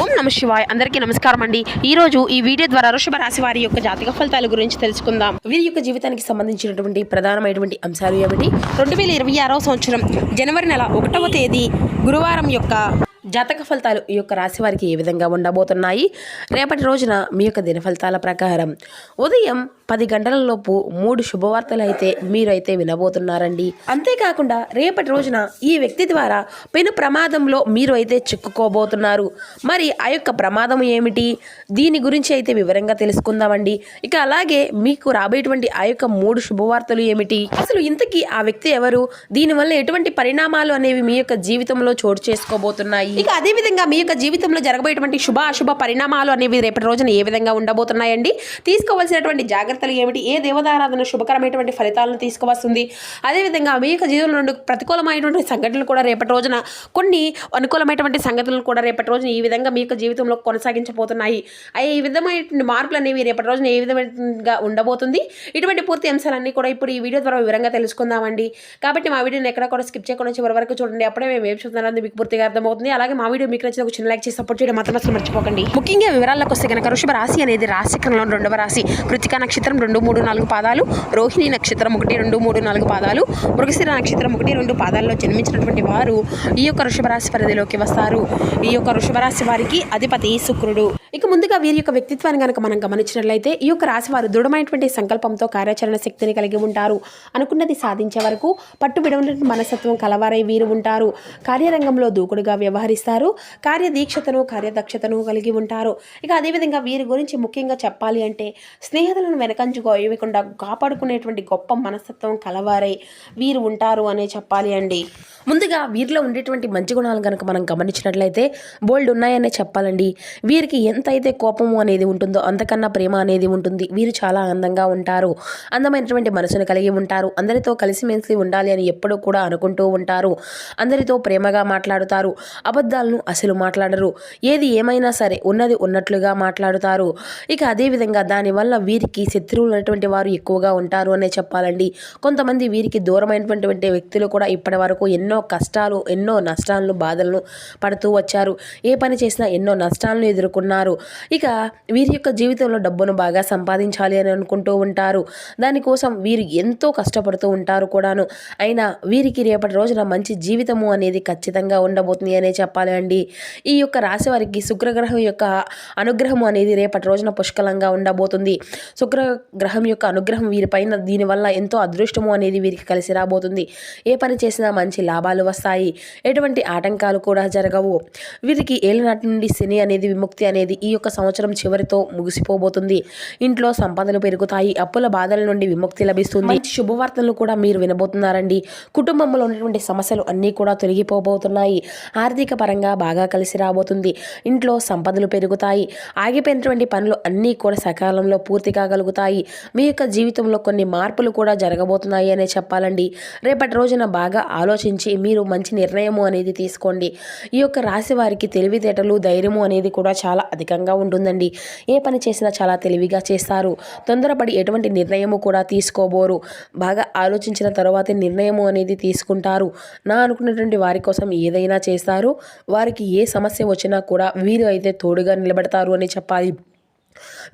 ఓం నమ శివాయ్. అందరికీ నమస్కారం అండి. ఈ రోజు ఈ వీడియో ద్వారా వృషభ రాశి వారి యొక్క జాతక ఫలితాల గురించి తెలుసుకుందాం. వీరి యొక్క జీవితానికి సంబంధించినటువంటి ప్రధానమైనటువంటి అంశాలు ఏమిటి? రెండు వేల ఇరవై ఆరవ సంవత్సరం జనవరి నెల ఒకటవ తేదీ గురువారం యొక్క జాతక ఫలితాలు ఈ యొక్క రాశి వారికి ఏ విధంగా ఉండబోతున్నాయి? రేపటి రోజున మీ యొక్క దిన ఫలితాల ప్రకారం ఉదయం పది గంటలలోపు మూడు శుభవార్తలు అయితే మీరైతే వినబోతున్నారండి. అంతేకాకుండా రేపటి రోజున ఈ వ్యక్తి ద్వారా పెను ప్రమాదంలో మీరు అయితే చిక్కుకోబోతున్నారు. మరి ఆ యొక్క ప్రమాదం ఏమిటి? దీని గురించి అయితే వివరంగా తెలుసుకుందామండి. ఇక అలాగే మీకు రాబోయేటువంటి ఆ యొక్క మూడు శుభవార్తలు ఏమిటి? అసలు ఇంతకీ ఆ వ్యక్తి ఎవరు? దీనివల్ల ఎటువంటి పరిణామాలు అనేవి మీ యొక్క జీవితంలో చోటు చేసుకోబోతున్నాయి? ఇక అదే విధంగా మీ యొక్క జీవితంలో జరగబోయేటువంటి శుభ అశుభ పరిణామాలు అనేవి రేపటి రోజున ఏ విధంగా ఉండబోతున్నాయండి? తీసుకోవాల్సినటువంటి జాగ్రత్తలు ఏమిటి? ఏ దేవతారాధన శుభకరమైనటువంటి ఫలితాలను తీసుకువస్తుంది అదేవిధంగా మీ యొక్క జీవితంలో నుండి ప్రతికూలమైనటువంటి సంఘటనలు కూడా రేపటి రోజున కొన్ని అనుకూలమైనటువంటి సంఘటనలు కూడా రేపటి రోజున ఈ విధంగా మీ యొక్క జీవితంలో కొనసాగించబోతున్నాయి. అవి ఈ విధమైనటువంటి మార్పులు అనేవి రేపటి రోజున ఏ విధంగా ఉండబోతుంది? ఇటువంటి పూర్తి అంశాలన్నీ కూడా ఇప్పుడు ఈ వీడియో ద్వారా వివరంగా తెలుసుకుందామండి. కాబట్టి మా వీడియోని ఎక్కడ కూడా స్కిప్ చేయకుండా చివరి వరకు చూడండి. అప్పుడే మేము ఏం చూస్తున్నారని మీకు పూర్తిగా అర్థమవుతుంది. అలాగే మా వీడియో మీకు నచ్చిన ఒక చిన్న లైక్ చేసి సపోర్ట్ చేయడం మాత్రం అసలు మర్చిపోకండి. ముఖ్యంగా వివరాలకు వస్తే కనుక వృషభ రాశి అనేది రాశిక్రంలో రెండవ రాశి. కృతికా నక్షత్రం రెండు మూడు నాలుగు పాదాలు రోహిణి నక్షత్రం ఒకటి రెండు మూడు నాలుగు పాదాలు మృగశిర నక్షత్రం ఒకటి రెండు పాదాల్లో జన్మించినటువంటి వారు ఈ యొక్క వృషభరాశి పరిధిలోకి వస్తారు. ఈ యొక్క వృషభరాశి వారికి అధిపతి శుక్రుడు. ఇక ముందుగా వీరి యొక్క వ్యక్తిత్వాన్ని కనుక మనం గమనించినట్లయితే ఈ యొక్క రాశి వారు దృఢమైనటువంటి సంకల్పంతో కార్యాచరణ శక్తిని కలిగి ఉంటారు. అనుకున్నది సాధించే వరకు పట్టుబిడవనటువంటి మనస్తత్వం కలవారై వీరు ఉంటారు. కార్యరంగంలో దూకుడుగా వ్యవహరిస్తారు. కార్యదీక్షతను కార్యదక్షతను కలిగి ఉంటారు. ఇక అదేవిధంగా వీరి గురించి ముఖ్యంగా చెప్పాలి అంటే స్నేహితులను వెనకంచుకో ఇవ్వకుండా కాపాడుకునేటువంటి గొప్ప మనస్తత్వం కలవారై వీరు ఉంటారు అనే చెప్పాలి అండి. ముందుగా వీరిలో ఉండేటువంటి మంచి గుణాలు కనుక మనం గమనించినట్లయితే బోల్డ్ ఉన్నాయనే చెప్పాలండి. వీరికి ఎంత అయితే కోపము అనేది ఉంటుందో అంతకన్నా ప్రేమ అనేది ఉంటుంది. వీరు చాలా అందంగా ఉంటారు. అందమైనటువంటి మనసును కలిగి ఉంటారు. అందరితో కలిసిమెలిసి ఉండాలి అని ఎప్పుడూ కూడా అనుకుంటూ ఉంటారు. అందరితో ప్రేమగా మాట్లాడుతారు. అబద్ధాలను అసలు మాట్లాడరు. ఏది ఏమైనా సరే ఉన్నది ఉన్నట్లుగా మాట్లాడుతారు. ఇక అదేవిధంగా దానివల్ల వీరికి శత్రువులు ఉన్నటువంటి వారు ఎక్కువగా ఉంటారు అనే చెప్పాలండి. కొంతమంది వీరికి దూరమైనటువంటి వ్యక్తులు కూడా ఇప్పటి వరకు ఎన్నో ఎన్నో కష్టాలు ఎన్నో నష్టాలను బాధలను పడుతూ వచ్చారు. ఏ పని చేసినా ఎన్నో నష్టాలను ఎదుర్కొన్నారు. ఇక వీరి యొక్క జీవితంలో డబ్బును బాగా సంపాదించాలి అని అనుకుంటూ ఉంటారు. దానికోసం వీరు ఎంతో కష్టపడుతూ ఉంటారు కూడాను. అయినా వీరికి రేపటి రోజున మంచి జీవితము అనేది ఖచ్చితంగా ఉండబోతుంది అనే చెప్పాలి అండి. ఈ యొక్క రాశి వారికి శుక్రగ్రహం యొక్క అనుగ్రహం అనేది రేపటి రోజున పుష్కలంగా ఉండబోతుంది. శుక్ర గ్రహం యొక్క అనుగ్రహం వీరిపైన దీనివల్ల ఎంతో అదృష్టము అనేది వీరికి కలిసి రాబోతుంది. ఏ పని చేసినా మంచి లాభం లాభాలు వస్తాయి. ఎటువంటి ఆటంకాలు కూడా జరగవు. వీరికి ఏళ్ళనాటి నుండి శని అనేది విముక్తి అనేది ఈ యొక్క సంవత్సరం చివరితో ముగిసిపోబోతుంది. ఇంట్లో సంపదలు పెరుగుతాయి. అప్పుల బాధల నుండి విముక్తి లభిస్తుంది. శుభవార్తలు కూడా మీరు వినబోతున్నారండి. కుటుంబంలో ఉన్నటువంటి సమస్యలు అన్నీ కూడా తొలగిపోబోతున్నాయి. ఆర్థిక పరంగా బాగా కలిసి రాబోతుంది. ఇంట్లో సంపదలు పెరుగుతాయి. ఆగిపోయినటువంటి పనులు అన్నీ కూడా సకాలంలో పూర్తి కాగలుగుతాయి మీ యొక్క జీవితంలో కొన్ని మార్పులు కూడా జరగబోతున్నాయి అనే చెప్పాలండి. రేపటి రోజున బాగా ఆలోచించి మీరు మంచి నిర్ణయము అనేది తీసుకోండి. ఈ యొక్క రాశి వారికి తెలివితేటలు ధైర్యము అనేది కూడా చాలా అధికంగా ఉంటుందండి. ఏ పని చేసినా చాలా తెలివిగా చేస్తారు. తొందరపడి ఎటువంటి నిర్ణయము కూడా తీసుకోబోరు. బాగా ఆలోచించిన తర్వాతే నిర్ణయము అనేది తీసుకుంటారు. నా అనుకున్నటువంటి వారి కోసం ఏదైనా చేస్తారు. వారికి ఏ సమస్య వచ్చినా కూడా వీరు అయితే తోడుగా నిలబడతారు అని చెప్పాలి.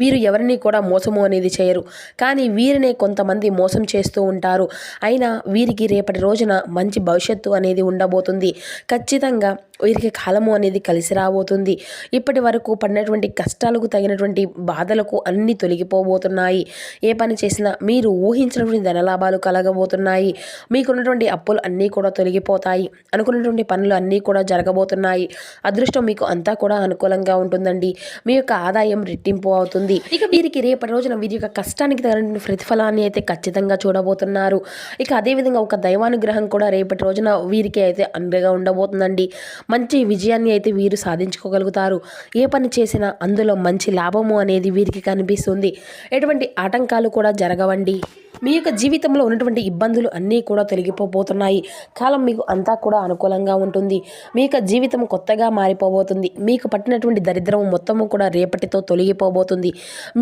వీరు ఎవరిని కూడా మోసము అనేది చేయరు. కానీ వీరినే కొంతమంది మోసం చేస్తూ ఉంటారు. అయినా వీరికి రేపటి రోజున మంచి భవిష్యత్తు అనేది ఉండబోతుంది. ఖచ్చితంగా వీరికి కాలము అనేది కలిసి రాబోతుంది. ఇప్పటి వరకు పడినటువంటి కష్టాలకు తగినటువంటి బాధలకు అన్నీ తొలగిపోబోతున్నాయి. ఏ పని చేసినా మీరు ఊహించినటువంటి ధనలాభాలు కలగబోతున్నాయి. మీకున్నటువంటి అప్పులు అన్నీ కూడా తొలగిపోతాయి. అనుకున్నటువంటి పనులు అన్నీ కూడా జరగబోతున్నాయి. అదృష్టం మీకు అంతా కూడా అనుకూలంగా ఉంటుందండి. మీ యొక్క ఆదాయం రెట్టింపు అవుతుంది. ఇక వీరికి రేపటి రోజున వీరి యొక్క కష్టానికి తగినటువంటి ప్రతిఫలాన్ని అయితే ఖచ్చితంగా చూడబోతున్నారు. ఇక అదేవిధంగా ఒక దైవానుగ్రహం కూడా రేపటి రోజున వీరికి అయితే అండగా ఉండబోతుందండి. మంచి విజయాన్ని అయితే వీరు సాధించుకోగలుగుతారు. ఏ పని చేసినా అందులో మంచి లాభము అనేది వీరికి కనిపిస్తుంది. ఎటువంటి ఆటంకాలు కూడా జరగవండి. మీ యొక్క జీవితంలో ఉన్నటువంటి ఇబ్బందులు అన్నీ కూడా తొలగిపోబోతున్నాయి. కాలం మీకు అంతా కూడా అనుకూలంగా ఉంటుంది. మీ యొక్క జీవితం కొత్తగా మారిపోబోతుంది. మీకు పట్టినటువంటి దరిద్రం మొత్తము కూడా రేపటితో తొలగిపోబోతుంది. ఉండబోతుంది.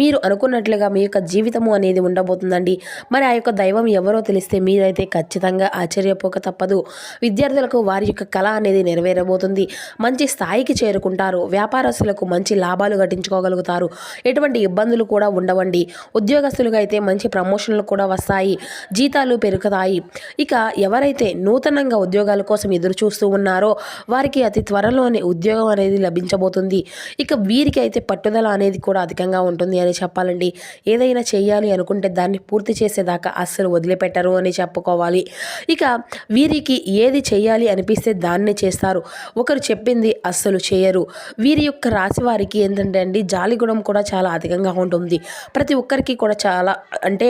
మీరు అనుకున్నట్లుగా మీ యొక్క జీవితము అనేది ఉండబోతుందండి. మరి ఆ యొక్క దైవం ఎవరో తెలిస్తే మీరైతే ఖచ్చితంగా ఆశ్చర్యపోక తప్పదు. విద్యార్థులకు వారి యొక్క కళ అనేది నెరవేరబోతుంది. మంచి స్థాయికి చేరుకుంటారు. వ్యాపారస్తులకు మంచి లాభాలు గట్టించుకోగలుగుతారు ఎటువంటి ఇబ్బందులు కూడా ఉండవండి. ఉద్యోగస్తులుగా అయితే మంచి ప్రమోషన్లు కూడా వస్తాయి. జీతాలు పెరుగుతాయి. ఇక ఎవరైతే నూతనంగా ఉద్యోగాల కోసం ఎదురు చూస్తూ ఉన్నారో వారికి అతి త్వరలోనే ఉద్యోగం అనేది లభించబోతుంది. ఇక వీరికి అయితే పట్టుదల అనేది కూడా అధికంగా ఉంటుంది అని చెప్పాలండి. ఏదైనా చేయాలి అనుకుంటే దాన్ని పూర్తి చేసేదాకా అస్సలు వదిలిపెట్టరు అని చెప్పుకోవాలి. ఇక వీరికి ఏది చేయాలి అనిపిస్తే దాన్నే చేస్తారు. ఒకరు చెప్పింది అస్సలు చేయరు. వీరి యొక్క రాశి వారికి ఏంటంటే అండి జాలి గుణం కూడా చాలా అధికంగా ఉంటుంది. ప్రతి ఒక్కరికి కూడా చాలా అంటే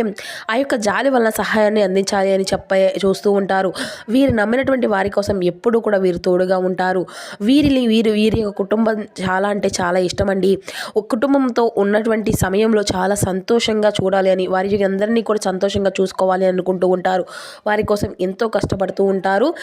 ఆ యొక్క జాలి వలన సహాయాన్ని అందించాలి అని చెప్పే చూస్తూ ఉంటారు. వీరు నమ్మినటువంటి వారి కోసం ఎప్పుడూ కూడా వీరు తోడుగా ఉంటారు. వీరిని వీరు వీరి యొక్క కుటుంబం చాలా అంటే చాలా ఇష్టమండి ఒక కుటుంబంతో ఉన్నటువంటి సమయంలో చాలా సంతోషంగా చూడాలి అని వారి అందరినీ కూడా సంతోషంగా చూసుకోవాలి అనుకుంటూ ఉంటారు. వారి కోసం ఎంతో కష్టపడుతూ ఉంటారు.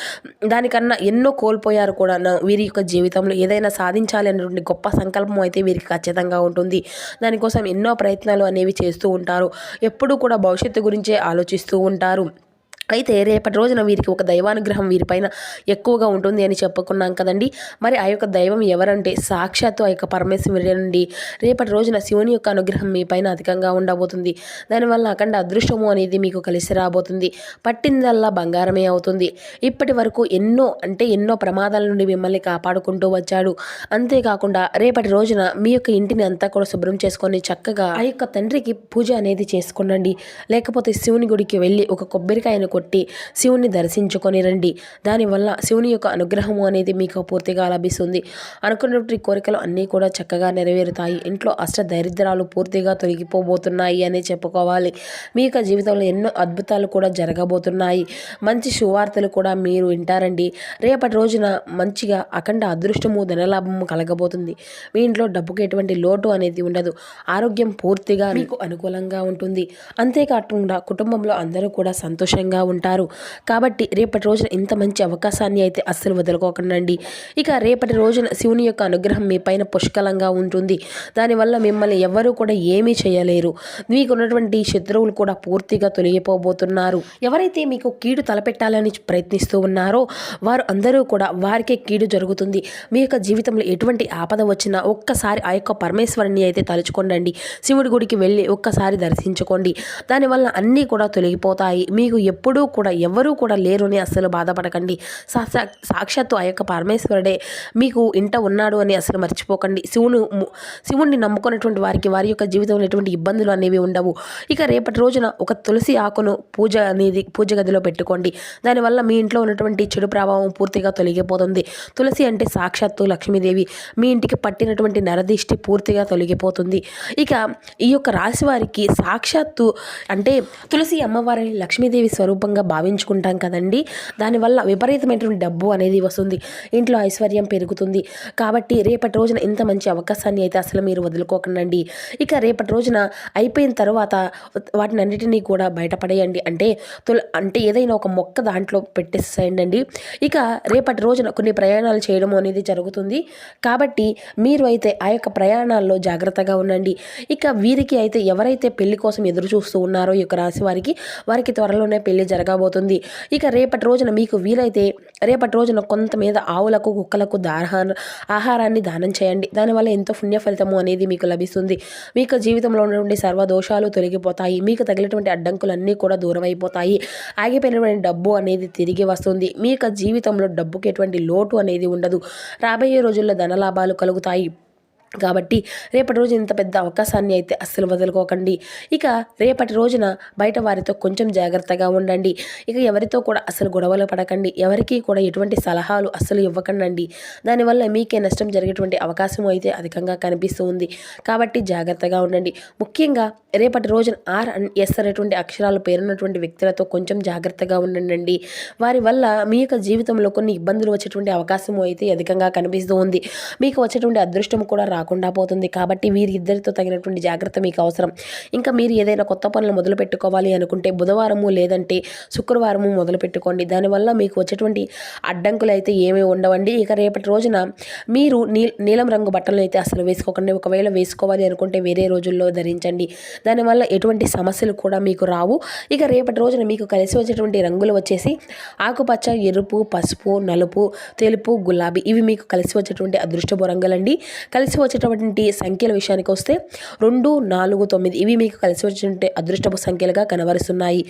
దానికన్నా ఎన్నో కోల్పోయారు కూడా వీరి యొక్క జీవితంలో. ఏదైనా సాధించాలి అనేటువంటి గొప్ప సంకల్పం అయితే వీరికి ఖచ్చితంగా ఉంటుంది. దానికోసం ఎన్నో ప్రయత్నాలు అనేవి చేస్తూ ఉంటారు. ఎప్పుడూ కూడా భవిష్యత్తు గురించే ఆలోచిస్తూ ఉంటారు. అయితే రేపటి రోజున వీరికి ఒక దైవానుగ్రహం వీరిపైన ఎక్కువగా ఉంటుంది అని చెప్పుకున్నాం కదండి. మరి ఆ యొక్క దైవం ఎవరంటే సాక్షాత్తు ఆ యొక్క పరమేశ్వరి నుండి రేపటి రోజున శివుని యొక్క అనుగ్రహం మీ పైన అధికంగా ఉండబోతుంది. దానివల్ల అఖండ అదృష్టము అనేది మీకు కలిసి రాబోతుంది. పట్టిందల్లా బంగారమే అవుతుంది. ఇప్పటి వరకు ఎన్నో అంటే ఎన్నో ప్రమాదాల నుండి మిమ్మల్ని కాపాడుకుంటూ వచ్చాడు. అంతేకాకుండా రేపటి రోజున మీ యొక్క ఇంటిని అంతా కూడా శుభ్రం చేసుకొని చక్కగా ఆ యొక్క తండ్రికి పూజ అనేది చేసుకునండి. లేకపోతే శివుని గుడికి వెళ్ళి ఒక కొబ్బరికాయను కొట్టి శివుని దర్శించుకొని రండి. దానివల్ల శివుని యొక్క అనుగ్రహము అనేది మీకు పూర్తిగా లభిస్తుంది. అనుకున్నటువంటి కోరికలు అన్నీ కూడా చక్కగా నెరవేరుతాయి. ఇంట్లో అష్ట దరిద్రాలు పూర్తిగా తొలగిపోబోతున్నాయి అని చెప్పుకోవాలి. మీ యొక్క జీవితంలో ఎన్నో అద్భుతాలు కూడా జరగబోతున్నాయి. మంచి శువార్తలు కూడా మీరు వింటారండి. రేపటి రోజున మంచిగా అఖండ అదృష్టము ధనలాభము కలగబోతుంది. మీ ఇంట్లో డబ్బుకి ఎటువంటి లోటు అనేది ఉండదు. ఆరోగ్యం పూర్తిగా మీకు అనుకూలంగా ఉంటుంది. అంతేకాకుండా కుటుంబంలో అందరూ కూడా సంతోషంగా ఉంటారు. కాబట్టి రేపటి రోజున ఇంత మంచి అవకాశాన్ని అయితే అస్సలు వదులుకోకండి ఇక రేపటి రోజున శివుని యొక్క అనుగ్రహం మీ పైన పుష్కలంగా ఉంటుంది. దానివల్ల మిమ్మల్ని ఎవరూ కూడా ఏమీ చేయలేరు. మీకున్నటువంటి శత్రువులు కూడా పూర్తిగా తొలగిపోబోతున్నారు. ఎవరైతే మీకు కీడు తలపెట్టాలని ప్రయత్నిస్తూ ఉన్నారో వారు అందరూ కూడా వారికే కీడు జరుగుతుంది. మీ యొక్క జీవితంలో ఎటువంటి ఆపద వచ్చినా ఒక్కసారి ఆ యొక్క పరమేశ్వరుని అయితే తలుచుకోండి శివుడి గుడికి వెళ్ళి ఒక్కసారి దర్శించుకోండి. దానివల్ల అన్నీ కూడా తొలగిపోతాయి. మీకు ఎప్పుడు కూడా ఎవరూ కూడా లేరు అని అస్సలు బాధపడకండి. సాక్షాత్తు ఆ యొక్క పరమేశ్వరుడే మీకు ఇంట ఉన్నాడు అని అసలు మర్చిపోకండి. శివుని ము- శివుణ్ణి నమ్ముకున్నటువంటి వారికి వారి యొక్క జీవితంలో ఎటువంటి ఇబ్బందులు అనేవి ఉండవు. ఇక రేపటి రోజున ఒక తులసి ఆకును పూజ అనేది పూజ గదిలో పెట్టుకోండి. దానివల్ల మీ ఇంట్లో ఉన్నటువంటి చెడు ప్రభావం పూర్తిగా తొలగిపోతుంది. తులసి అంటే సాక్షాత్తు లక్ష్మీదేవి. మీ ఇంటికి పట్టినటువంటి నరదిష్టి పూర్తిగా తొలగిపోతుంది. ఇక ఈ యొక్క రాశి వారికి సాక్షాత్తు అంటే తులసి అమ్మవారిని లక్ష్మీదేవి స్వరూపంగా భావించుకుంటాం కదండి. దానివల్ల విపరీతమైనటువంటి డబ్బు అనేది వస్తుంది. ఇంట్లో ఐశ్వర్యం పెరుగుతుంది. కాబట్టి రేపటి రోజున ఇంత మంచి అవకాశాన్ని అయితే అసలు మీరు వదులుకోకండి ఇక రేపటి రోజున అయిపోయిన తర్వాత వాటిని అన్నిటినీ కూడా బయటపడేయండి. అంటే తుల అంటే ఏదైనా ఒక మొక్క దాంట్లో పెట్టేసేయండి ఇక రేపటి రోజున కొన్ని ప్రయాణాలు చేయడం అనేది జరుగుతుంది. కాబట్టి మీరు అయితే ఆ యొక్క ప్రయాణాల్లో జాగ్రత్తగా ఉండండి. ఇక వీరికి అయితే ఎవరైతే పెళ్ళి కోసం ఎదురు చూస్తూ ఉన్నారో ఈ యొక్క రాశి వారికి వారికి త్వరలోనే పెళ్ళి జరగబోతుంది. ఇక రేపటి రోజున మీకు వీలైతే రేపటి రోజున కొంత మీద ఆవులకు కుక్కలకు దాహార ఆహారాన్ని దానం చేయండి. దానివల్ల ఎంతో పుణ్య ఫలితము అనేది మీకు లభిస్తుంది. మీకు జీవితంలో ఉన్నటువంటి సర్వ దోషాలు తొలగిపోతాయి. మీకు తగిలినటువంటి అడ్డంకులన్నీ కూడా దూరం అయిపోతాయి ఆగిపోయినటువంటి డబ్బు అనేది తిరిగి వస్తుంది. మీ యొక్క జీవితంలో డబ్బుకి ఎటువంటి లోటు అనేది ఉండదు. రాబోయే రోజుల్లో ధనలాభాలు కలుగుతాయి. కాబట్టి రేపటి రోజు ఇంత పెద్ద అవకాశాన్ని అయితే అస్సలు వదులుకోకండి. ఇక రేపటి రోజున బయట వారితో కొంచెం జాగ్రత్తగా ఉండండి. ఇక ఎవరితో కూడా అసలు గొడవలు పడకండి. ఎవరికి కూడా ఎటువంటి సలహాలు అస్సలు ఇవ్వకండి దానివల్ల మీకే నష్టం జరిగేటువంటి అవకాశం అయితే అధికంగా కనిపిస్తూ ఉంది. కాబట్టి జాగ్రత్తగా ఉండండి. ముఖ్యంగా రేపటి రోజున ఆర్ అండ్ ఎస్ అనేటువంటి అక్షరాలు పేరున్నటువంటి వ్యక్తులతో కొంచెం జాగ్రత్తగా ఉండండి. వారి వల్ల మీ యొక్క జీవితంలో కొన్ని ఇబ్బందులు వచ్చేటువంటి అవకాశం అయితే అధికంగా కనిపిస్తూ ఉంది. మీకు వచ్చేటువంటి అదృష్టం కూడా రాకుండా రాకుండా పోతుంది కాబట్టి వీరిద్దరితో తగినటువంటి జాగ్రత్త మీకు అవసరం. ఇంకా మీరు ఏదైనా కొత్త పనులు మొదలు పెట్టుకోవాలి అనుకుంటే బుధవారము లేదంటే శుక్రవారము మొదలు పెట్టుకోండి. దానివల్ల మీకు వచ్చేటువంటి అడ్డంకులు అయితే ఏమీ ఉండవండి. ఇక రేపటి రోజున మీరు నీ నీలం రంగు బట్టలు అయితే అసలు వేసుకోకండి. ఒకవేళ వేసుకోవాలి అనుకుంటే వేరే రోజుల్లో ధరించండి. దానివల్ల ఎటువంటి సమస్యలు కూడా మీకు రావు. ఇక రేపటి రోజున మీకు కలిసి వచ్చేటువంటి రంగులు వచ్చేసి ఆకుపచ్చ ఎరుపు పసుపు నలుపు తెలుపు గులాబీ ఇవి మీకు కలిసి వచ్చేటువంటి అదృష్టపు రంగులండి. కలిసి వచ్చేటటువంటి సంఖ్యల విషయానికి వస్తే రెండు నాలుగు తొమ్మిది. ఇవి మీకు కలిసి వచ్చేటువంటి అదృష్టపు సంఖ్యలుగా కనబరుస్తున్నాయి.